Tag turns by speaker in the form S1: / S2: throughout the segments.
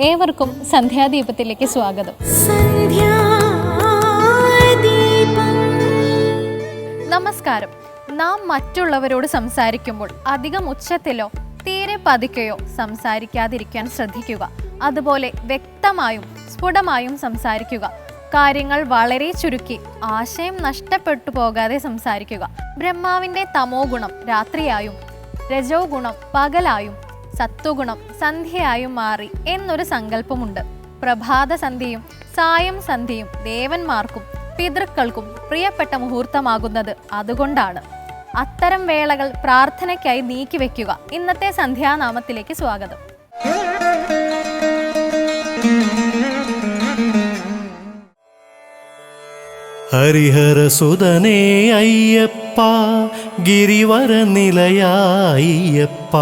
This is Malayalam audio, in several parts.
S1: ഏവർക്കും സന്ധ്യാദീപത്തിലേക്ക് സ്വാഗതം. നമസ്കാരം. നാം മറ്റുള്ളവരോട് സംസാരിക്കുമ്പോൾ അധികം ഉച്ചത്തിലോ തീരെ പതുക്കെയോ സംസാരിക്കാതിരിക്കാൻ ശ്രദ്ധിക്കുക. അതുപോലെ വ്യക്തമായും സ്ഫുടമായും സംസാരിക്കുക. കാര്യങ്ങൾ വളരെ ചുരുക്കി ആശയം നഷ്ടപ്പെട്ടു പോകാതെ സംസാരിക്കുക. ബ്രഹ്മാവിന്റെ തമോ ഗുണം രാത്രിയായും രജോ ഗുണം പകലായും സത്വഗുണം സന്ധ്യയായും മാറി എന്നൊരു സങ്കല്പമുണ്ട്. പ്രഭാത സന്ധ്യയും സായം സന്ധ്യയും ദേവന്മാർക്കും പിതൃക്കൾക്കും പ്രിയപ്പെട്ട മുഹൂർത്തമാകുന്നത് അതുകൊണ്ടാണ്. അത്തരം വേളകൾ പ്രാർത്ഥനയ്ക്കായി നീക്കിവെക്കുക ഇന്നത്തെ സന്ധ്യാനാമത്തിലേക്ക് സ്വാഗതം.
S2: ഹരിഹരസുതനേ അയ്യപ്പ ഗിരിവര നിലയായ്യപ്പ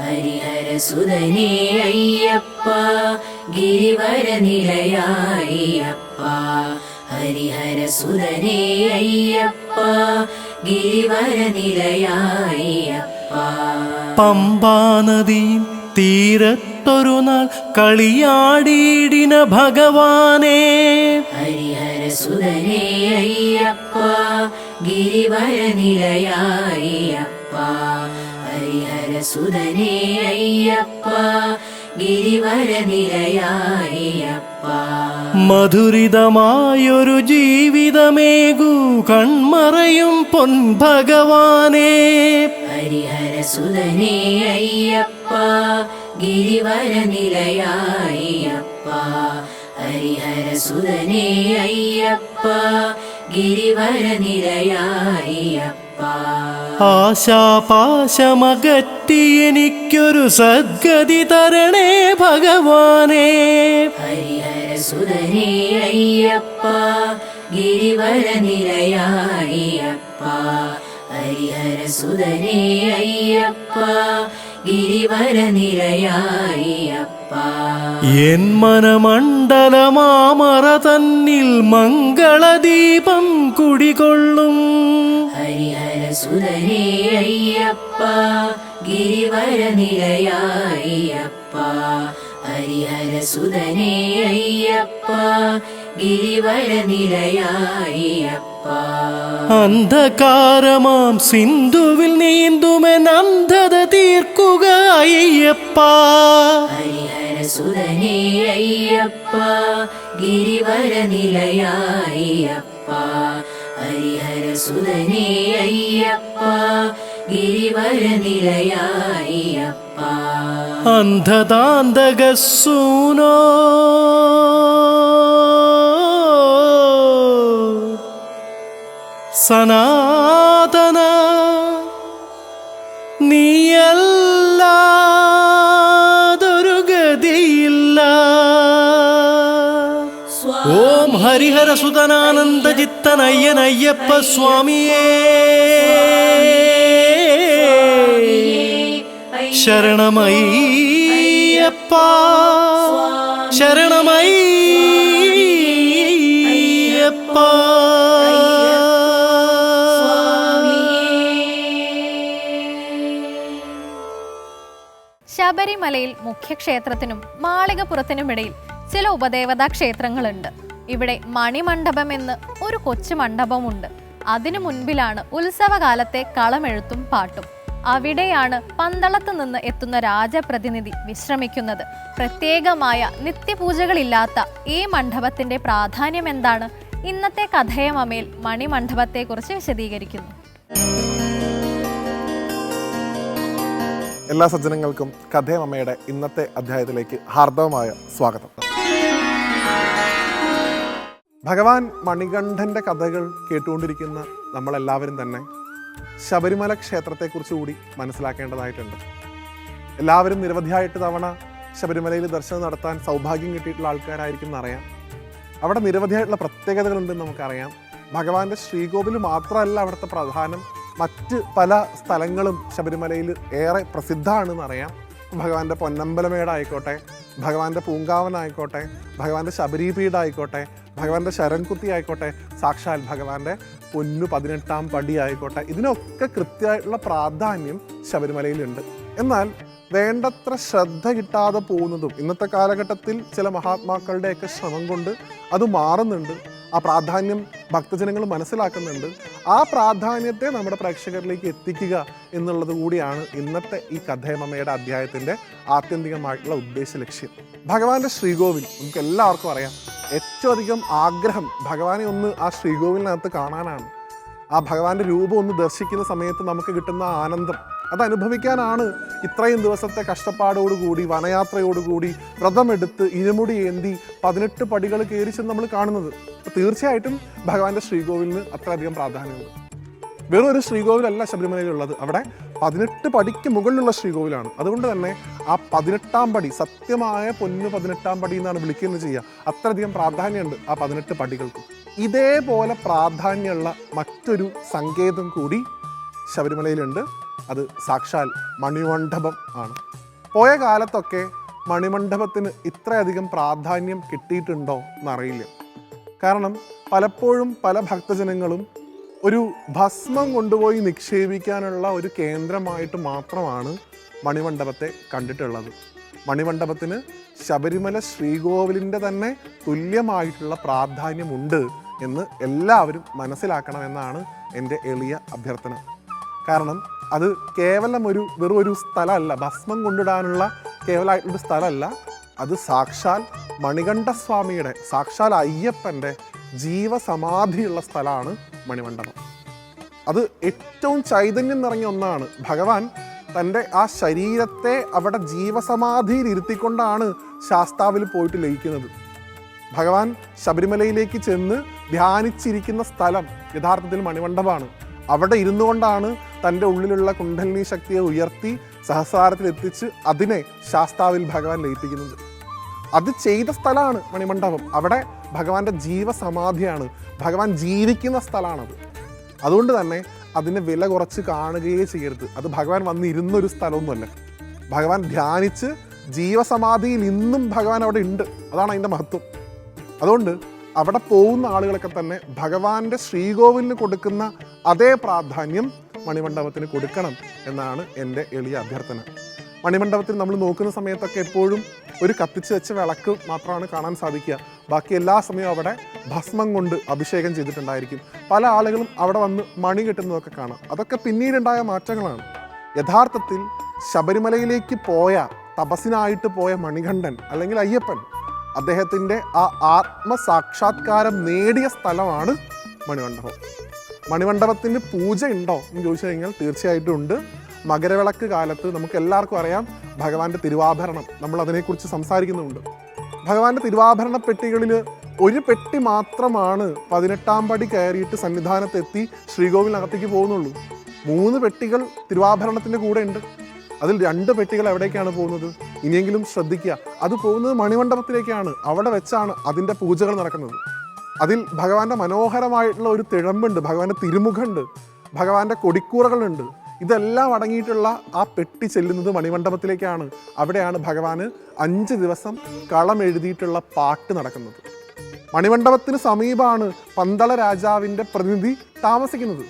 S3: ഹരിഹരസുതനേ അയ്യപ്പ ഗിരിവര നിലയായ്യപ്പ ഹരിഹരസുതനേ അയ്യപ്പ ഗിരിവര നിലയായ്യപ്പ
S2: പമ്പാനദിയും തീരത്തൊരു നാൾ കളിയാടിയിടിന ഭഗവാനേ.
S3: ഹരിഹരസുതനേ അയ്യപ്പ ഗിരിവര ഹരിഹര സുതനേ അയ്യപ്പ ഗിരിവര നിലയായപ്പ
S2: മധുരിതമായൊരു ജീവിതമേകൂ കൺമറയും പൊൻ
S3: ഭഗവാനേ ഹരിഹര സുതനേ അയ്യപ്പ ഗിരിവര നിലയായ്യപ്പ ഹരിഹരസുതനേ അയ്യപ്പ ഗിരിവര നിരയായിയപ്പ
S2: ആശാപാശമകറ്റി എനിക്കൊരു സദ്ഗതി തരണേ ഭഗവാനേ.
S3: ഹരിഹരസുതനേ അയ്യപ്പ ഗിരിവര നിരയായപ്പ ഹരിഹര സുതനേ അയ്യപ്പ ഗിരിവര നിലയായ്യപ്പ
S2: മനമണ്ഡലമാമറ തന്നിൽ മംഗളദീപം കുടികൊള്ളും.
S3: ഹരിഹരസുതനേ അയ്യപ്പ ഗിരിവര നിലയായ്യപ്പ ഹരിഹരസുതനേ അയ്യപ്പ ഗിരിവര നിലയായ്യപ്പ
S2: അന്ധകാരമാം സിന്ധുവിൽ നീന്തുമെൻ അന്ധത തീർക്കുക അയ്യപ്പ.
S3: അയ്യപ്പ. ഗിരിവര നിലയായ്യപ്പ ഹരിഹരസുതനേ അയ്യപ്പ. ഗിരിവര നിലയായ്യപ്പ
S2: അന്ധതാന്തക സനാതന നീയല്ലാതൊരു ഗതിയില്ല. ഓം ഹരിഹര സുതനാനന്ദ ചിത്തനയ്യൻ അയ്യപ്പ സ്വാമിയേ. ശരണമയ്യപ്പ ശരണമയ്യപ്പ
S1: ശബരിമലയിൽ മുഖ്യക്ഷേത്രത്തിനും മാളികപ്പുറത്തിനുമിടയിൽ ചില ഉപദേവതാ ക്ഷേത്രങ്ങളുണ്ട്. ഇവിടെ മണിമണ്ഡപം എന്ന് ഒരു കൊച്ചു മണ്ഡപമുണ്ട്. അതിനു മുൻപിലാണ് ഉത്സവകാലത്തെ കളമെഴുത്തും പാട്ടും. അവിടെയാണ് പന്തളത്ത് നിന്ന് എത്തുന്ന രാജപ്രതിനിധി വിശ്രമിക്കുന്നത്. പ്രത്യേകമായ നിത്യപൂജകളില്ലാത്ത ഈ മണ്ഡപത്തിന്റെ പ്രാധാന്യം എന്താണ്? ഇന്നത്തെ കഥയമമയിൽ മണിമണ്ഡപത്തെക്കുറിച്ച് വിശദീകരിക്കുന്നു.
S4: എല്ലാ സജ്ജനങ്ങൾക്കും കഥയമ്മയുടെ ഇന്നത്തെ അധ്യായത്തിലേക്ക് ഹാർദവമായ സ്വാഗതം. ഭഗവാൻ മണികണ്ഠന്റെ കഥകൾ കേട്ടുകൊണ്ടിരിക്കുന്ന നമ്മളെല്ലാവരും തന്നെ ശബരിമല ക്ഷേത്രത്തെക്കുറിച്ച് കൂടി മനസ്സിലാക്കേണ്ടതായിട്ടുണ്ട്. എല്ലാവരും നിരവധിയായിട്ട് തവണ ശബരിമലയിൽ ദർശനം നടത്താൻ സൗഭാഗ്യം കിട്ടിയിട്ടുള്ള ആൾക്കാരായിരിക്കും എന്നറിയാം അവിടെ നിരവധിയായിട്ടുള്ള പ്രത്യേകതകളുണ്ടെന്ന് നമുക്കറിയാം. ഭഗവാന്റെ ശ്രീകോവിൽ മാത്രമല്ല അവിടുത്തെ പ്രധാനം മറ്റ് പല സ്ഥലങ്ങളും ശബരിമലയിൽ ഏറെ പ്രസിദ്ധമാണെന്ന് അറിയാം. ഭഗവാന്റെ പൊന്നമ്പലമേടായിക്കോട്ടെ ഭഗവാന്റെ പൂങ്കാവനായിക്കോട്ടെ ഭഗവാന്റെ ശബരിപീഠായിക്കോട്ടെ ഭഗവാന്റെ ശരൺകുത്തി ആയിക്കോട്ടെ സാക്ഷാൽ ഭഗവാന്റെ പൊന്നു പതിനെട്ടാം പടി ആയിക്കോട്ടെ ഇതിനൊക്കെ കൃത്യമായിട്ടുള്ള പ്രാധാന്യം ശബരിമലയിലുണ്ട്. എന്നാൽ വേണ്ടത്ര ശ്രദ്ധ കിട്ടാതെ പോകുന്നതും ഇന്നത്തെ കാലഘട്ടത്തിൽ ചില മഹാത്മാക്കളുടെയൊക്കെ ശ്രമം കൊണ്ട് അത് മാറുന്നുണ്ട്. ആ പ്രാധാന്യം ഭക്തജനങ്ങൾ മനസ്സിലാക്കുന്നുണ്ട്. ആ പ്രാധാന്യത്തെ നമ്മുടെ പ്രേക്ഷകരിലേക്ക് എത്തിക്കുക എന്നുള്ളത് കൂടിയാണ് ഇന്നത്തെ ഈ കഥയമമ്മയുടെ അധ്യായത്തിന്റെ ആത്യന്തികമായിട്ടുള്ള ഉദ്ദേശ ലക്ഷ്യം. ഭഗവാന്റെ ശ്രീകോവിൽ നമുക്ക് എല്ലാവർക്കും അറിയാം ഏറ്റവും അധികം ആഗ്രഹം ഭഗവാനെ ഒന്ന് ആ ശ്രീകോവിലിനകത്ത് കാണാനാണ്. ആ ഭഗവാന്റെ രൂപം ഒന്ന് ദർശിക്കുന്ന സമയത്ത് നമുക്ക് കിട്ടുന്ന ആനന്ദം അത് അനുഭവിക്കാനാണ് ഇത്രയും ദിവസത്തെ കഷ്ടപ്പാടോടുകൂടി വനയാത്രയോടുകൂടി വ്രതമെടുത്ത് ഇരുമുടി ഏന്തി പതിനെട്ട് പടികൾ കയറി ചെന്ന് നമ്മൾ കാണുന്നത്. തീർച്ചയായിട്ടും ഭഗവാന്റെ ശ്രീകോവിലിന് അത്രയധികം പ്രാധാന്യമുണ്ട്. വെറും ഒരു ശ്രീകോവിലല്ല ശബരിമലയിലുള്ളത് അവിടെ പതിനെട്ട് പടിക്ക് മുകളിലുള്ള ശ്രീകോവിലാണ്. അതുകൊണ്ട് തന്നെ ആ പതിനെട്ടാം പടി സത്യമായ പൊന്നു പതിനെട്ടാം പടി എന്നാണ് വിളിക്കുന്നത് ചെയ്യുക. അത്രയധികം പ്രാധാന്യമുണ്ട് ആ പതിനെട്ട് പടികൾക്ക്. ഇതേപോലെ പ്രാധാന്യമുള്ള മറ്റൊരു സങ്കേതം കൂടി ശബരിമലയിലുണ്ട്. അത് സാക്ഷാൽ മണിമണ്ഡപം ആണ്. പോയ കാലത്തൊക്കെ മണിമണ്ഡപത്തിന് ഇത്രയധികം പ്രാധാന്യം കിട്ടിയിട്ടുണ്ടോ എന്നറിയില്ല. കാരണം പലപ്പോഴും പല ഭക്തജനങ്ങളും ഒരു ഭസ്മം കൊണ്ടുപോയി നിക്ഷേപിക്കാനുള്ള ഒരു കേന്ദ്രമായിട്ട് മാത്രമാണ് മണിമണ്ഡപത്തെ കണ്ടിട്ടുള്ളത്. മണിമണ്ഡപത്തിന് ശബരിമല ശ്രീകോവിലിന്റെ തന്നെ തുല്യമായിട്ടുള്ള പ്രാധാന്യമുണ്ട് എന്ന് എല്ലാവരും മനസ്സിലാക്കണമെന്നാണ് എന്റെ എളിയ അഭ്യർത്ഥന. കാരണം അത് കേവലം ഒരു വെറും ഒരു സ്ഥലമല്ല. ഭസ്മം കൊണ്ടിടാനുള്ള കേവലമായിട്ടൊരു സ്ഥലമല്ല. അത് സാക്ഷാൽ മണികണ്ഠസ്വാമിയുടെ സാക്ഷാൽ അയ്യപ്പന്റെ ജീവസമാധിയുള്ള സ്ഥലമാണ് മണിമണ്ഡപം. അത് ഏറ്റവും ചൈതന്യം നിറഞ്ഞ ഒന്നാണ്. ഭഗവാൻ തന്റെ ആ ശരീരത്തെ അവിടെ ജീവസമാധിയിൽ ഇരുത്തിക്കൊണ്ടാണ് ശാസ്താവിൽ പോയിട്ട് ലയിക്കുന്നത്. ഭഗവാൻ ശബരിമലയിലേക്ക് ചെന്ന് ധ്യാനിച്ചിരിക്കുന്ന സ്ഥലം യഥാർത്ഥത്തിൽ മണിമണ്ഡപമാണ്. അവിടെ ഇരുന്നു കൊണ്ടാണ് തന്റെ ഉള്ളിലുള്ള കുണ്ഡലിനി ശക്തിയെ ഉയർത്തി സഹസ്രാരത്തിൽ എത്തിച്ച് അതിനെ ശാസ്താവിൽ ഭഗവാൻ ലയിപ്പിക്കുന്നത്. അത് ചെയ്ത സ്ഥലമാണ് മണിമണ്ഡപം. അവിടെ ഭഗവാന്റെ ജീവസമാധിയാണ്. ഭഗവാൻ ജീവിക്കുന്ന സ്ഥലമാണത്. അതുകൊണ്ട് തന്നെ അതിനെ വില കുറച്ച് കാണുകയേ ചെയ്യരുത്. അത് ഭഗവാൻ വന്നിരുന്നൊരു സ്ഥലമൊന്നുമല്ല. ഭഗവാൻ ധ്യാനിച്ച് ജീവസമാധിയിൽ ഇന്നും ഭഗവാൻ അവിടെ ഉണ്ട്. അതാണ് അതിന്റെ മഹത്വം. അതുകൊണ്ട് അവിടെ പോകുന്ന ആളുകളൊക്കെ തന്നെ ഭഗവാന്റെ ശ്രീകോവിലിന് കൊടുക്കുന്ന അതേ പ്രാധാന്യം മണിമണ്ഡപത്തിന് കൊടുക്കണം എന്നാണ് എന്റെ എളിയ അഭ്യർത്ഥന. മണിമണ്ഡപത്തിൽ നമ്മൾ നോക്കുന്ന സമയത്തൊക്കെ എപ്പോഴും ഒരു കത്തിച്ച് വെച്ച വിളക്ക് മാത്രമാണ് കാണാൻ സാധിക്കുക. ബാക്കി എല്ലാ സമയവും അവിടെ ഭസ്മം കൊണ്ട് അഭിഷേകം ചെയ്തിട്ടുണ്ടായിരിക്കും. പല ആളുകളും അവിടെ വന്ന് മണി കിട്ടുന്നതൊക്കെ കാണാം. അതൊക്കെ പിന്നീടുണ്ടായ മാറ്റങ്ങളാണ്. യഥാർത്ഥത്തിൽ ശബരിമലയിലേക്ക് പോയ തപസ്സിനായിട്ട് പോയ മണികണ്ഠൻ അല്ലെങ്കിൽ അയ്യപ്പൻ അദ്ദേഹത്തിന്റെ ആ ആത്മസാക്ഷാത്കാരം നേടിയ സ്ഥലമാണ് മണിമണ്ഡപം. മണിമണ്ഡപത്തിന് പൂജ ഉണ്ടോ എന്ന് ചോദിച്ചു കഴിഞ്ഞാൽ തീർച്ചയായിട്ടും ഉണ്ട്. മകരവിളക്ക് കാലത്ത് നമുക്ക് എല്ലാവർക്കും അറിയാം ഭഗവാന്റെ തിരുവാഭരണം. നമ്മൾ അതിനെക്കുറിച്ച് സംസാരിക്കുന്നുണ്ട്. ഭഗവാന്റെ തിരുവാഭരണ പെട്ടികളിൽ ഒരു പെട്ടി മാത്രമാണ് പതിനെട്ടാം പടി കയറിയിട്ട് സന്നിധാനത്തെത്തി ശ്രീകോവിലിനകത്തേക്ക് പോകുന്നുള്ളൂ. മൂന്ന് പെട്ടികൾ തിരുവാഭരണത്തിന്റെ കൂടെ ഉണ്ട്. അതിൽ രണ്ട് പെട്ടികൾ എവിടേക്കാണ് പോകുന്നത്? ഇനിയെങ്കിലും ശ്രദ്ധിക്കുക. അത് പോകുന്നത് മണിമണ്ഡപത്തിലേക്കാണ്. അവിടെ വെച്ചാണ് അതിന്റെ പൂജകൾ നടക്കുന്നത്. അതിൽ ഭഗവാന്റെ മനോഹരമായിട്ടുള്ള ഒരു തിഴമ്പുണ്ട് ഭഗവാന്റെ തിരുമുഖമുണ്ട് ഭഗവാന്റെ കൊടിക്കൂറകളുണ്ട്. ഇതെല്ലാം അടങ്ങിയിട്ടുള്ള ആ പെട്ടി ചെല്ലുന്നത് മണിമണ്ഡപത്തിലേക്കാണ്. അവിടെയാണ് ഭഗവാന് അഞ്ച് ദിവസം കളം എഴുതിയിട്ടുള്ള പാട്ട് നടക്കുന്നത്. മണിമണ്ഡപത്തിന് സമീപമാണ് പന്തള രാജാവിന്റെ പ്രതിനിധി താമസിക്കുന്നത്.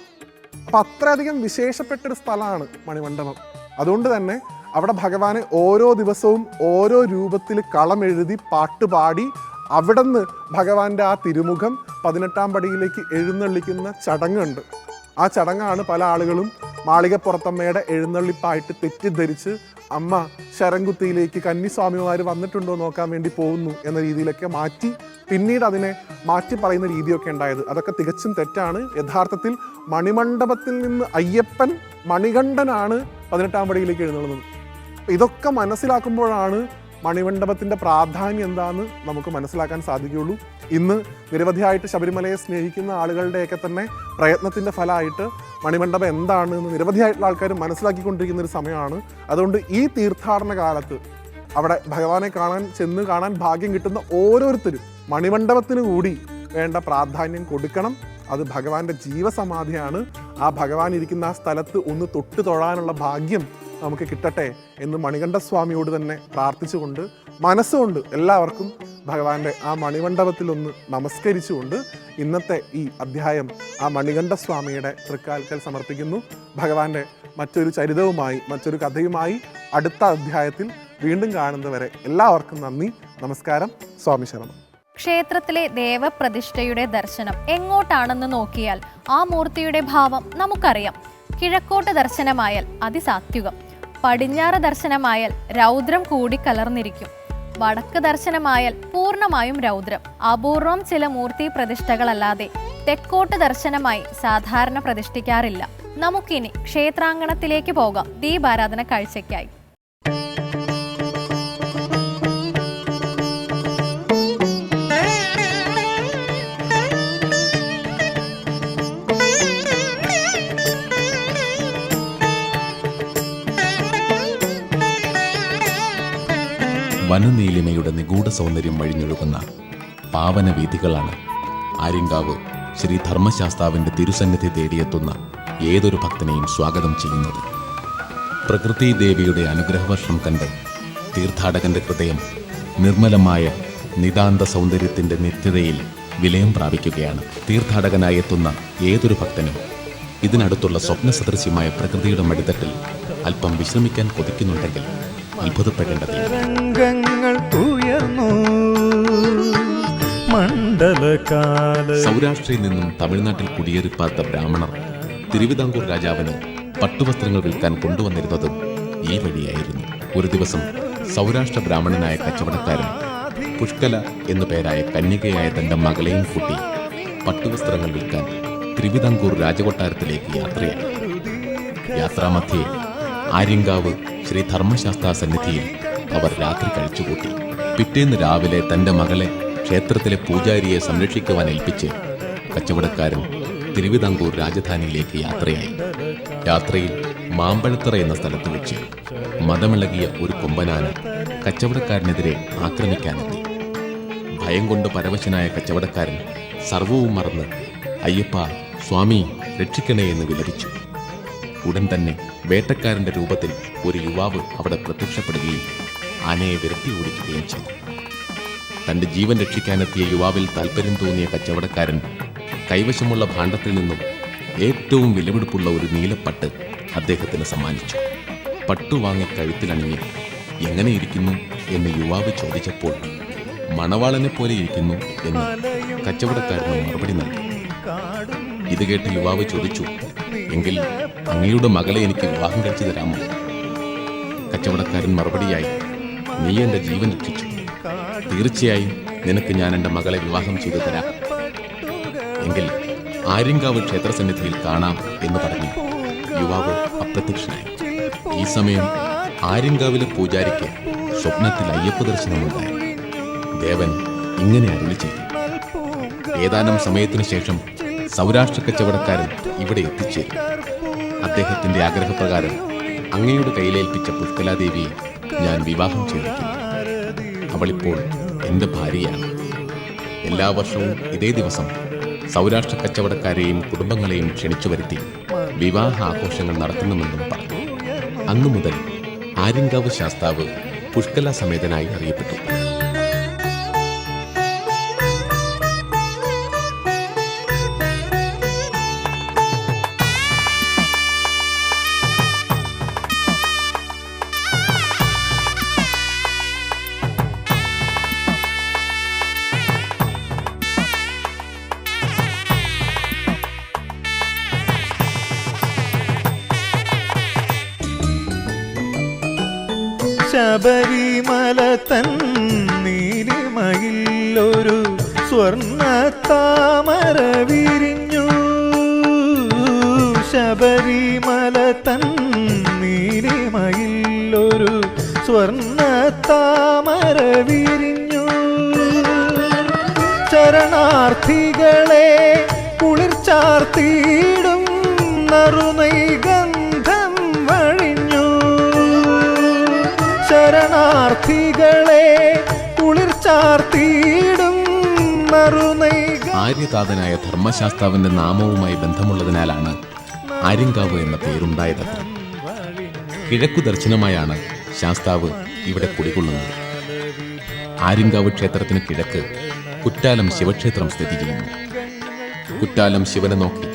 S4: അപ്പം അത്രയധികം വിശേഷപ്പെട്ടൊരു സ്ഥലമാണ് മണിമണ്ഡപം. അതുകൊണ്ട് തന്നെ അവിടെ ഭഗവാനെ ഓരോ ദിവസവും ഓരോ രൂപത്തിൽ കളം എഴുതി പാട്ട് പാടി അവിടുന്ന് ഭഗവാന്റെ ആ തിരുമുഖം പതിനെട്ടാം പടിയിലേക്ക് എഴുന്നള്ളിക്കുന്ന ചടങ്ങുണ്ട്. ആ ചടങ്ങാണ് പല ആളുകളും മാളികപ്പുറത്തമ്മയുടെ എഴുന്നള്ളിപ്പായിട്ട് തെറ്റിദ്ധരിച്ച് അമ്മ ശരംകുത്തിയിലേക്ക് കന്നിസ്വാമിമാർ വന്നിട്ടുണ്ടോ നോക്കാൻ വേണ്ടി പോകുന്നു എന്ന രീതിയിലൊക്കെ മാറ്റി പിന്നീട് അതിനെ മാറ്റി പറയുന്ന രീതിയൊക്കെ ഉണ്ടായത്. അതൊക്കെ തികച്ചും തെറ്റാണ്. യഥാർത്ഥത്തിൽ മണിമണ്ഡപത്തിൽ നിന്ന് അയ്യപ്പൻ മണികണ്ഠനാണ് പതിനെട്ടാം പടിയിലേക്ക് എഴുന്നള്ളുന്നത്. ഇതൊക്കെ മനസ്സിലാക്കുമ്പോഴാണ് മണിമണ്ഡപത്തിന്റെ പ്രാധാന്യം എന്താണെന്ന് നമുക്ക് മനസ്സിലാക്കാൻ സാധിക്കുകയുള്ളൂ. ഇന്ന് നിരവധിയായിട്ട് ശബരിമലയെ സ്നേഹിക്കുന്ന ആളുകളുടെയൊക്കെ തന്നെ പ്രയത്നത്തിന്റെ ഫലമായിട്ട് മണിമണ്ഡപം എന്താണ് എന്ന് നിരവധിയായിട്ടുള്ള ആൾക്കാർ മനസ്സിലാക്കിക്കൊണ്ടിരിക്കുന്ന ഒരു സമയമാണ്. അതുകൊണ്ട് ഈ തീർത്ഥാടന കാലത്ത് അവിടെ ഭഗവാനെ കാണാൻ ചെന്ന് കാണാൻ ഭാഗ്യം കിട്ടുന്ന ഓരോരുത്തരും മണിമണ്ഡപത്തിന് കൂടി വേണ്ട പ്രാധാന്യം കൊടുക്കണം. അത് ഭഗവാന്റെ ജീവസമാധിയാണ്. ആ ഭഗവാൻ ഇരിക്കുന്ന ആ സ്ഥലത്ത് ഒന്ന് തൊട്ട് തൊഴാനുള്ള ഭാഗ്യം നമുക്ക് കിട്ടട്ടെ എന്ന് മണികണ്ഠസ്വാമിയോട് തന്നെ പ്രാർത്ഥിച്ചുകൊണ്ട് മനസ്സുകൊണ്ട് എല്ലാവർക്കും ഭഗവാന്റെ ആ മണിമണ്ഡപത്തിലൊന്ന് നമസ്കരിച്ചുകൊണ്ട് ഇന്നത്തെ ഈ അധ്യായം ആ മണികണ്ഠസ്വാമിയുടെ തൃക്കാൽക്കൽ സമർപ്പിക്കുന്നു. ഭഗവാന്റെ മറ്റൊരു ചരിതവുമായി മറ്റൊരു കഥയുമായി അടുത്ത അധ്യായത്തിൽ വീണ്ടും കാണുന്നവരെ എല്ലാവർക്കും നന്ദി. നമസ്കാരം. സ്വാമി ശരണം.
S1: ക്ഷേത്രത്തിലെ ദേവപ്രതിഷ്ഠയുടെ ദർശനം എങ്ങോട്ടാണെന്ന് നോക്കിയാൽ ആ മൂർത്തിയുടെ ഭാവം നമുക്കറിയാം. കിഴക്കോട്ട് ദർശനമായാൽ അതിസാത്വികം. പടിഞ്ഞാറ് ദർശനമായാൽ രൗദ്രം കൂടി കലർന്നിരിക്കും. വടക്ക് ദർശനമായാൽ പൂർണമായും രൗദ്രം. അപൂർവം ചില മൂർത്തി പ്രതിഷ്ഠകളല്ലാതെ തെക്കോട്ട് ദർശനമായി സാധാരണ പ്രതിഷ്ഠിക്കാറില്ല. നമുക്കിനി ക്ഷേത്രാങ്കണത്തിലേക്ക് പോകാം ദീപാരാധന കാഴ്ചയ്ക്കായി.
S5: വനനീലിമയുടെ നിഗൂഢ സൗന്ദര്യം വഴിഞ്ഞൊഴുകുന്ന പാവനവീഥികളാണ് ആര്യങ്കാവ് ശ്രീ ധർമ്മശാസ്താവിന്റെ തിരുസന്നിധി തേടിയെത്തുന്ന ഏതൊരു ഭക്തനെയും സ്വാഗതം ചെയ്യുന്നത്. പ്രകൃതി ദേവിയുടെ അനുഗ്രഹവർഷം കണ്ട് തീർത്ഥാടകന്റെ ഹൃദയം നിർമ്മലമായ നിതാന്ത സൗന്ദര്യത്തിന്റെ നിത്യതയിൽ വിലയം പ്രാപിക്കുകയാണ്. തീർത്ഥാടകനായി എത്തുന്ന ഏതൊരു ഭക്തനും ഇതിനടുത്തുള്ള സ്വപ്ന സദൃശ്യമായ പ്രകൃതിയുടെ മടിത്തട്ടിൽ അല്പം വിശ്രമിക്കാൻ കൊതിക്കുന്നുണ്ടെങ്കിൽ അത്ഭുതപ്പെടേണ്ടതില്ല.
S6: രംഗങ്ങൾ ഉയർന്നു. മണ്ഡലകാല
S5: സൗരാഷ്ട്രയിൽ നിന്നും തമിഴ്നാട്ടിൽ കുടിയേറിപ്പാർത്ത ബ്രാഹ്മണർ തിരുവിതാംകൂർ രാജാവിന് പട്ടുവസ്ത്രങ്ങൾ വിൽക്കാൻ കൊണ്ടുവന്നിരുന്നതും ഈ വഴിയായിരുന്നു. ഒരു ദിവസം സൗരാഷ്ട്ര ബ്രാഹ്മണനായ കച്ചവടക്കാരൻ പുഷ്കല എന്നു പേരായ കന്യകയായ തന്റെ മകളെയും കൂട്ടി പട്ടുവസ്ത്രങ്ങൾ വിൽക്കാൻ തിരുവിതാംകൂർ രാജകൊട്ടാരത്തിലേക്ക് യാത്രയായി. യാത്രാമധ്യേ ആര്യങ്കാവ് ശ്രീ ധർമ്മശാസ്ത്ര സന്നിധിയിൽ അവർ രാത്രി കഴിച്ചുകൂട്ടി പിറ്റേന്ന് രാവിലെ തന്റെ മകളെ ക്ഷേത്രത്തിലെ പൂജാരിയെ സംരക്ഷിക്കുവാൻ ഏൽപ്പിച്ച് കച്ചവടക്കാരൻ തിരുവിതാംകൂർ രാജധാനിയിലേക്ക് യാത്രയായി. യാത്രയിൽ മാമ്പഴത്തറ എന്ന സ്ഥലത്ത് വെച്ച് മതമിളകിയ ഒരു കൊമ്പനാന കച്ചവടക്കാരനെതിരെ ആക്രമിക്കാനെത്തി. ഭയം കൊണ്ട് പരവശനായ കച്ചവടക്കാരൻ സർവവും മറന്ന് അയ്യപ്പ സ്വാമി രക്ഷിക്കണേ എന്ന് വിലപിച്ചു. ഉടൻ തന്നെ വേട്ടക്കാരന്റെ രൂപത്തിൽ ഒരു യുവാവ് അവിടെ പ്രത്യക്ഷപ്പെടുകയും ആനയെ വിരട്ടി ഓടിക്കുകയും ചെയ്തു. തന്റെ ജീവൻ രക്ഷിക്കാനെത്തിയ യുവാവിൽ താല്പര്യം തോന്നിയ കച്ചവടക്കാരൻ കൈവശമുള്ള ഭാണ്ഡത്തിൽ നിന്നും ഏറ്റവും വിലപിടിപ്പുള്ള ഒരു നീലപ്പട്ട് അദ്ദേഹത്തിന് സമ്മാനിച്ചു. പട്ടു വാങ്ങി കഴുത്തിലണിഞ്ഞ് എങ്ങനെയിരിക്കുന്നു? എന്ന് യുവാവ് ചോദിച്ചപ്പോൾ മണവാളനെ പോലെ ഇരിക്കുന്നു എന്ന് കച്ചവടക്കാരന് മറുപടി നൽകി. ഇത് കേട്ട് യുവാവ് ചോദിച്ചു എങ്കിൽ അങ്ങയുടെ മകളെ എനിക്ക് വിവാഹം കഴിച്ചു തരാമോ? കച്ചവടക്കാരൻ മറുപടിയായി നീ എന്റെ ജീവൻ രക്ഷിച്ചു. തീർച്ചയായും നിനക്ക് ഞാൻ എന്റെ മകളെ വിവാഹം ചെയ്തു തരാം. എങ്കിൽ ആര്യങ്കാവ് ക്ഷേത്രസന്നിധിയിൽ കാണാം എന്ന് പറഞ്ഞു. യുവാവ് അപ്രത്യക്ഷനായി. ഈ സമയം ആര്യങ്കാവിലെ പൂജാരിക്ക് സ്വപ്നത്തിൽ അയ്യപ്പ ദർശനമുണ്ടായി. ദേവൻ ഇങ്ങനെ അരുളി ചെയ്തു. ഏതാനും സമയത്തിനു ശേഷം സൗരാഷ്ട്ര കച്ചവടക്കാരൻ ഇവിടെ എത്തിച്ചേരും. അദ്ദേഹത്തിന്റെ ആഗ്രഹപ്രകാരം അങ്ങയുടെ കയ്യിലേൽപ്പിച്ച പുഷ്കലാദേവിയെ ഞാൻ വിവാഹം ചെയ്തിരിക്കുന്നു അവളിപ്പോൾ എന്റെ ഭാര്യയാണ്. എല്ലാ വർഷവും ഇതേ ദിവസം സൗരാഷ്ട്ര കച്ചവടക്കാരെയും കുടുംബങ്ങളെയും ക്ഷണിച്ചു വരുത്തി വിവാഹ ആഘോഷങ്ങൾ നടത്തണമെന്നും പറഞ്ഞു. അന്നു മുതൽ ആര്യങ്കാവ് ശാസ്താവ് പുഷ്കല സമേതനായി അറിയപ്പെട്ടു.
S6: താമര വിരിഞ്ഞു. ശബരിമല തൻ നീലിമയിലൊരു സ്വർണ താമര വിരിഞ്ഞു. ശരണാർത്ഥികളെ കുളിർച്ചാർത്തിയിടും നറുനൈ ഗന്ധം വഴിഞ്ഞു. ശരണാർത്ഥികളെ നറുനൈ
S5: ആര്യതാതനായ ധർമ്മശാസ്താവിന്റെ നാമവുമായി ബന്ധമുള്ളതിനാലാണ് ആര്യങ്കാവ് എന്ന പേരുണ്ടായതത്ര. കിഴക്കു ദർശനമായാണ് ശാസ്താവ് ഇവിടെ കുടികൊള്ളുന്നത്. ആര്യങ്കാവ് ക്ഷേത്രത്തിന് കിഴക്ക് കുറ്റാലം ശിവക്ഷേത്രം സ്ഥിതി ചെയ്യുന്നു. കുറ്റാലം ശിവനെ നോക്കി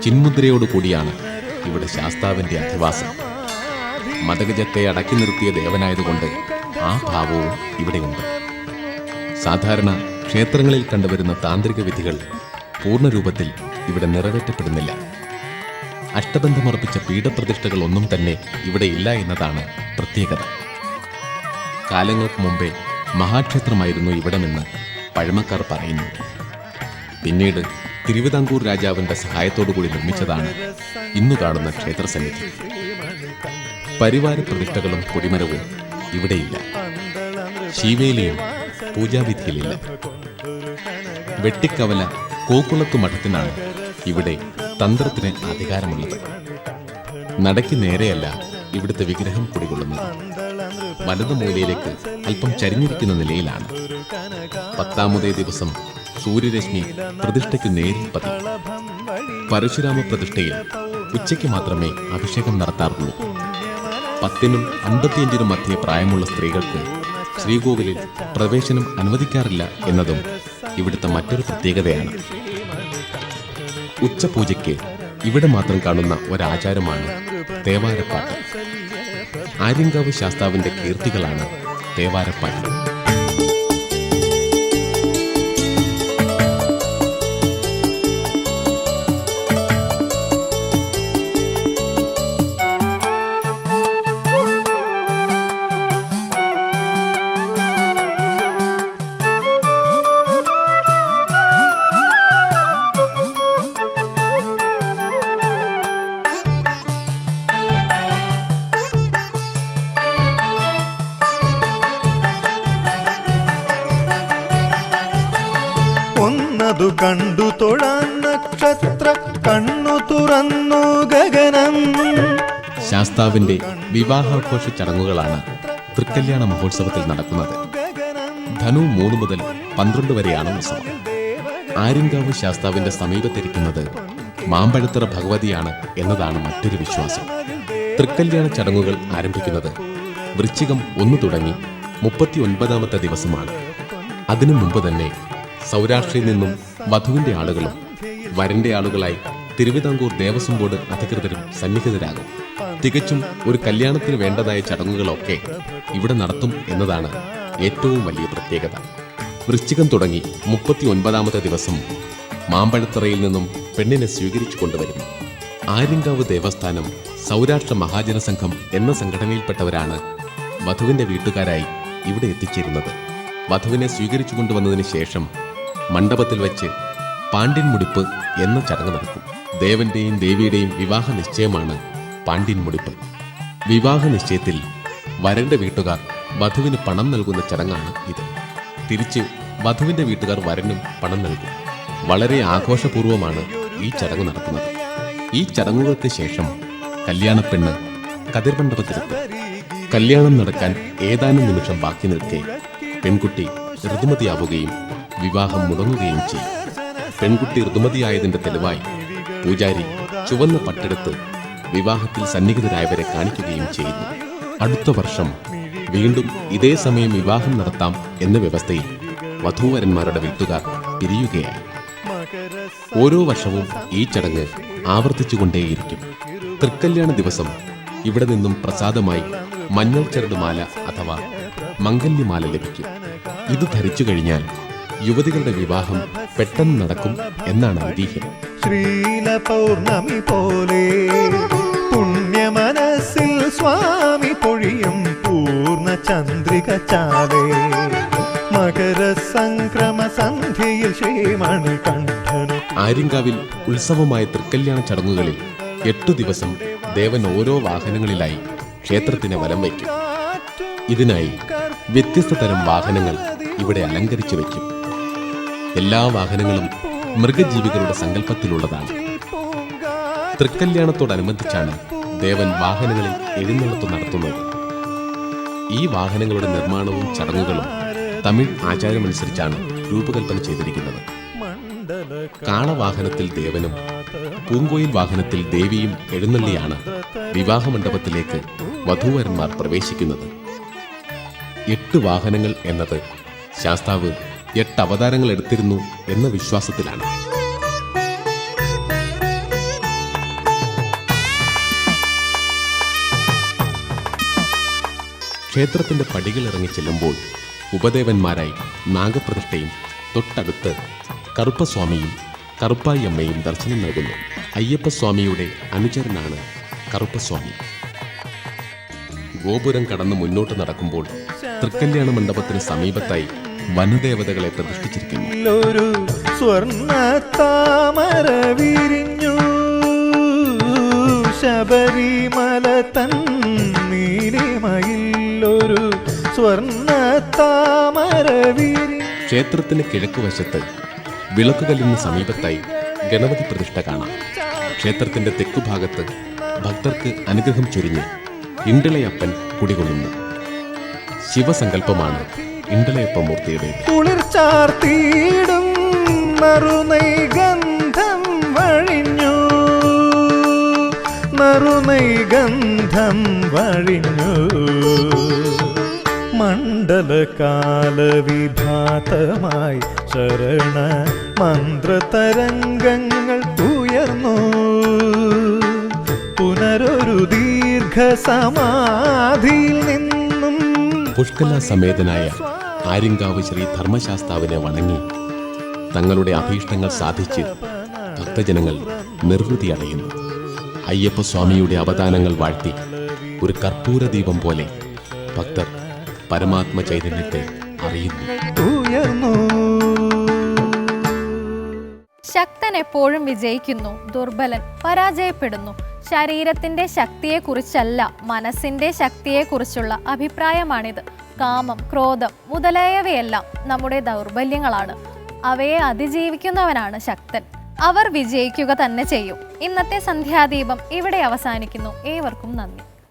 S5: ചിന്മുദ്രയോടു കൂടിയാണ് ഇവിടെ ശാസ്താവിന്റെ അധിവാസം. മതഗജത്തെ അടക്കി നിർത്തിയ ദേവനായതുകൊണ്ട് ആ ഭാവവും ഇവിടെയുണ്ട്. സാധാരണ ക്ഷേത്രങ്ങളിൽ കണ്ടുവരുന്ന താന്ത്രിക വിധികൾ പൂർണരൂപത്തിൽ ഇവിടെ നിറവേറ്റപ്പെടുന്നില്ല. അഷ്ടബന്ധമർപ്പിച്ച പീഠപ്രതിഷ്ഠകൾ ഒന്നും തന്നെ ഇവിടെ ഇല്ല എന്നതാണ് പ്രത്യേകത. കാലങ്ങൾക്ക് മുമ്പേ മഹാക്ഷേത്രമായിരുന്നു ഇവിടമെന്ന് പഴമക്കാർ പറയുന്നു. പിന്നീട് തിരുവിതാംകൂർ രാജാവിന്റെ സഹായത്തോടുകൂടി നിർമ്മിച്ചതാണ് ഇന്നു കാണുന്ന ക്ഷേത്രസന്നിധി. പരിവാര പ്രതിഷ്ഠകളും കൊടിമരവും ഇവിടെയില്ല. ശീവേലിയും പൂജാവിധിയിലില്ല. വെട്ടിക്കവല കോക്കുളത്തു മഠത്തിനാണ് ഇവിടെ തന്ത്രത്തിന് അധികാരമുള്ളത്. നടയ്ക്ക് നേരെയല്ല ഇവിടുത്തെ വിഗ്രഹം കുടികൊള്ളുന്നത്. വലതു മൂലയിലേക്ക് അല്പം ചരിഞ്ഞിരിക്കുന്ന നിലയിലാണ്. പത്താമതേ ദിവസം സൂര്യരശ്മി പ്രതിഷ്ഠയ്ക്ക് നേരിൽ പതി പരശുരാമ പ്രതിഷ്ഠയിൽ ഉച്ചയ്ക്ക് മാത്രമേ അഭിഷേകം നടത്താറുള്ളൂ. പത്തിനും അൻപത്തിയഞ്ചിനും മധ്യേ പ്രായമുള്ള സ്ത്രീകൾക്ക് ശ്രീകോവിലിൽ പ്രവേശനം അനുവദിക്കാറില്ല എന്നതും ഇവിടുത്തെ മറ്റൊരു പ്രത്യേകതയാണ്. ഉച്ചപൂജയ്ക്ക് ഇവിടെ മാത്രം കാണുന്ന ഒരാചാരമാണ് തേവാരപ്പാട്ട്. ആര്യങ്കാവ് ശാസ്താവിന്റെ കീർത്തികളാണ് തേവാരപ്പാട്ട് ശാസ്താവിന്റെ വിവാഹാഘോഷ ചടങ്ങുകളാണ് തൃക്കല്യാണ മഹോത്സവത്തിൽ നടക്കുന്നത്. ധനു മൂന്ന് മുതൽ പന്ത്രണ്ട് വരെയാണ് ഉത്സവം. ആര്യങ്കാവ് ശാസ്താവിന്റെ സമീപത്തിരിക്കുന്നത് മാമ്പഴത്തറ ഭഗവതിയാണ് എന്നതാണ് മറ്റൊരു വിശ്വാസം. തൃക്കല്യാണ ചടങ്ങുകൾ ആരംഭിക്കുന്നത് വൃശ്ചികം ഒന്ന് തുടങ്ങി മുപ്പത്തി ഒൻപതാമത്തെ ദിവസമാണ്. അതിനു മുമ്പ് തന്നെ സൗരാഷ്ട്രയിൽ നിന്നും വധുവിന്റെ ആളുകളും വരന്റെ ആളുകളായി തിരുവിതാംകൂർ ദേവസ്വം ബോർഡ് അധികൃതരും സന്നിഹിതരാകും. തികച്ചും ഒരു കല്യാണത്തിന് വേണ്ടതായ ചടങ്ങുകളൊക്കെ ഇവിടെ നടത്തും എന്നതാണ് ഏറ്റവും വലിയ പ്രത്യേകത. വൃശ്ചികം തുടങ്ങി മുപ്പത്തി ഒൻപതാമത്തെ ദിവസം മാമ്പഴത്തറയിൽ നിന്നും പെണ്ണിനെ സ്വീകരിച്ചു കൊണ്ടുവരുന്നു. ആര്യങ്കാവ് ദേവസ്ഥാനം സൗരാഷ്ട്ര മഹാജന സംഘം എന്ന സംഘടനയിൽപ്പെട്ടവരാണ് വധുവിന്റെ വീട്ടുകാരായി ഇവിടെ എത്തിച്ചേരുന്നത്. വധുവിനെ സ്വീകരിച്ചു കൊണ്ടുവന്നതിന് ശേഷം മണ്ഡപത്തിൽ വെച്ച് പാണ്ഡ്യൻ മുടിപ്പ് എന്ന ചടങ്ങ് നടക്കും. ദേവന്റെയും ദേവിയുടെയും വിവാഹ നിശ്ചയമാണ് പാണ്ഡ്യൻ മുടിപ്പ്. വിവാഹ നിശ്ചയത്തിൽ വരന്റെ വീട്ടുകാർ വധുവിന് പണം നൽകുന്ന ചടങ്ങാണ് ഇത്. തിരിച്ച് വധുവിന്റെ വീട്ടുകാർ വരനും പണം നൽകും. വളരെ ആഘോഷപൂർവമാണ് ഈ ചടങ്ങ് നടത്തുന്നത് ഈ ചടങ്ങുകൾക്ക് ശേഷം കല്യാണപ്പെണ്ണ് കതിർമണ്ഡപത്തിലെത്തും. കല്യാണം നടക്കാൻ ഏതാനും നിമിഷം ബാക്കി നിൽക്കെ പെൺകുട്ടി ഋതുമതിയാവുകയും വിവാഹം മുടങ്ങുകയും ചെയ്യും. പെൺകുട്ടി ഋതുമതിയായതിന്റെ തെളിവായി പൂജാരി ചുവന്ന പട്ടെടുത്ത് വിവാഹത്തിൽ സന്നിഹിതരായവരെ കാണിക്കുകയും ചെയ്യുന്നു. അടുത്ത വർഷം വീണ്ടും ഇതേ സമയം വിവാഹം നടത്താം എന്ന വ്യവസ്ഥയിൽ വധൂവരന്മാരുടെ വീട്ടുകാർ പിരിയുകയായി. ഓരോ വർഷവും ഈ ചടങ്ങ് ആവർത്തിച്ചുകൊണ്ടേയിരിക്കും. തൃക്കല്യാണ ദിവസം ഇവിടെ നിന്നും പ്രസാദമായി മഞ്ഞൾ ചരടുമാല അഥവാ മംഗല്യമാല ലഭിക്കും. ഇത് ധരിച്ചു കഴിഞ്ഞാൽ യുവതികളുടെ വിവാഹം പെട്ടെന്ന് നടക്കും എന്നാണ് ഐതിഹ്യം.
S6: ശ്രീല പൗർണമി പോലെ സ്വാമി പൊഴിയും പൂർണ ചന്ദ്രിക ചാവേ. മകര സംക്രമ സന്ധ്യയിൽ ശ്രീമണി കണ്ഠന
S5: ആര്യങ്കാവിൽ ഉത്സവമായ തൃക്കല്യാണ ചടങ്ങുകളിൽ എട്ടു ദിവസം ദേവൻ ഓരോ വാഹനങ്ങളിലായി ക്ഷേത്രത്തിന് വലം വയ്ക്കും. ഇതിനായി വ്യത്യസ്ത തരം വാഹനങ്ങൾ ഇവിടെ അലങ്കരിച്ചു വയ്ക്കും. എല്ലാ വാഹനങ്ങളും മൃഗജീവികളുടെ സങ്കല്പത്തിലുള്ളതാണ്. തൃക്കല്യാണത്തോടനുബന്ധിച്ചാണ് ദേവൻ വാഹനങ്ങളിൽ എഴുന്നള്ളത്ത് നടത്തുന്നത് ഈ വാഹനങ്ങളുടെ നിർമ്മാണവും ചടങ്ങുകളും തമിഴ് ആചാരമനുസരിച്ചാണ് രൂപകൽപ്പന ചെയ്തിരിക്കുന്നത്. കാളവാഹനത്തിൽ ദേവനും പൂങ്കോയിൽ വാഹനത്തിൽ ദേവിയും എഴുന്നള്ളിയാണ് വിവാഹമണ്ഡപത്തിലേക്ക് വധൂവരന്മാർ പ്രവേശിക്കുന്നത്. എട്ട് വാഹനങ്ങൾ എന്നത് ശാസ്താവ് എട്ട് അവതാരങ്ങൾ എടുത്തിരുന്നു എന്ന വിശ്വാസത്തിലാണ്. ക്ഷേത്രത്തിന്റെ പടികൾ ഇറങ്ങി ചെല്ലുമ്പോൾ ഉപദേവന്മാരായി നാഗപ്രതിഷ്ഠയും തൊട്ടടുത്ത് കറുപ്പസ്വാമിയും കറുപ്പായി അമ്മയും ദർശനം നൽകുന്നു. അയ്യപ്പസ്വാമിയുടെ അനുചരനാണ് കറുപ്പസ്വാമി. ഗോപുരം കടന്ന് മുന്നോട്ട് നടക്കുമ്പോൾ തൃക്കല്യാണ മണ്ഡപത്തിന് സമീപത്തായി വനദേവതകളെ പ്രതിഷ്ഠിച്ചിരിക്കുന്നു.
S6: സ്വർണ താമര വിരിഞ്ഞു. ശബരിമല തൻ നീലിമയിലൊരു സ്വർണ താമര വിരിഞ്ഞു
S5: ക്ഷേത്രത്തിന് കിഴക്കുവശത്ത് വിളക്കുകല്ലിന് സമീപത്തായി ഗണപതി പ്രതിഷ്ഠ കാണാം. ക്ഷേത്രത്തിന്റെ തെക്കുഭാഗത്ത് ഭക്തർക്ക് അനുഗ്രഹം ചൊരിഞ്ഞ് ഇണ്ടളയപ്പൻ കുടികൊള്ളുന്നു. ശിവസങ്കല്പമാണ് ഇണ്ടിളയപ്പമൂർത്തിയുടേത്
S6: കുളിർച്ചാർത്തിയിടും നറുനൈ ഗന്ധം വഴിഞ്ഞു. നറുനൈ ഗന്ധം വഴിഞ്ഞു. മണ്ഡലകാലവിഭാതമായി ശരണ മന്ത്രതരംഗങ്ങൾ ഉയർന്നു. പുനരൊരു ദീർഘസമാധിയിൽ നിന്നും
S5: പുഷ്കല സമേതനായ ആര്യങ്കാവ് ശ്രീ ധർമ്മശാസ്താവിനെ വണങ്ങി തങ്ങളുടെ അഭീഷ്ടങ്ങൾ സാധിച്ച് ഭക്തജനങ്ങൾ നിർവൃതി അടയുന്നു. അയ്യപ്പസ്വാമിയുടെ അവദാനങ്ങൾ വാഴ്ത്തി ഒരു കർപ്പൂര ദീപം പോലെ ഭക്തർ പരമാത്മ ചൈതന്യത്തെ അറിയുന്നു.
S6: ഉയർന്നു.
S1: ശക്തൻ എപ്പോഴും വിജയിക്കുന്നു ദുർബലൻ പരാജയപ്പെടുന്നു. ശരീരത്തിന്റെ ശക്തിയെക്കുറിച്ചല്ല മനസ്സിന്റെ ശക്തിയെക്കുറിച്ചുള്ള അഭിപ്രായമാണിത്. കാമം ക്രോധം മുതലായവയെല്ലാം നമ്മുടെ ദൗർബല്യങ്ങളാണ്. അവയെ അതിജീവിക്കുന്നവനാണ് ശക്തൻ. അവർ വിജയിക്കുക തന്നെ ചെയ്യും. ഇന്നത്തെ സന്ധ്യാദീപം ഇവിടെ അവസാനിക്കുന്നു. ഏവർക്കും നന്ദി.